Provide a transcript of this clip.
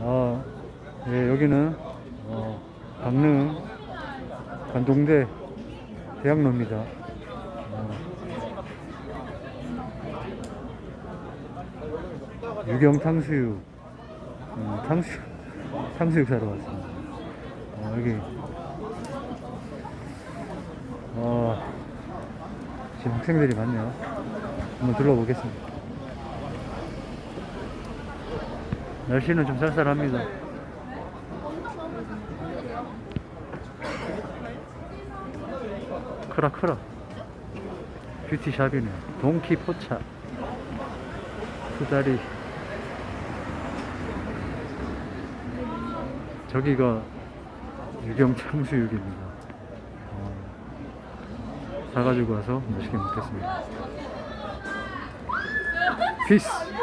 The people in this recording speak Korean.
아, 예, 여기는 어, 강릉 관동대 대학로입니다. 어, 유경 탕수육, 음, 탕수육, 탕수육 사러 왔습니다. 어, 여기, 어, 지금 학생들이 많네요. 한번 둘러보겠습니다. 날씨는 좀 쌀쌀합니다. 크라 크라. 뷰티샵이네. 동키 포차. 수다리. 저기가 유경 창수육입니다. 어, 사가지고 와서 맛있게 먹겠습니다. 피스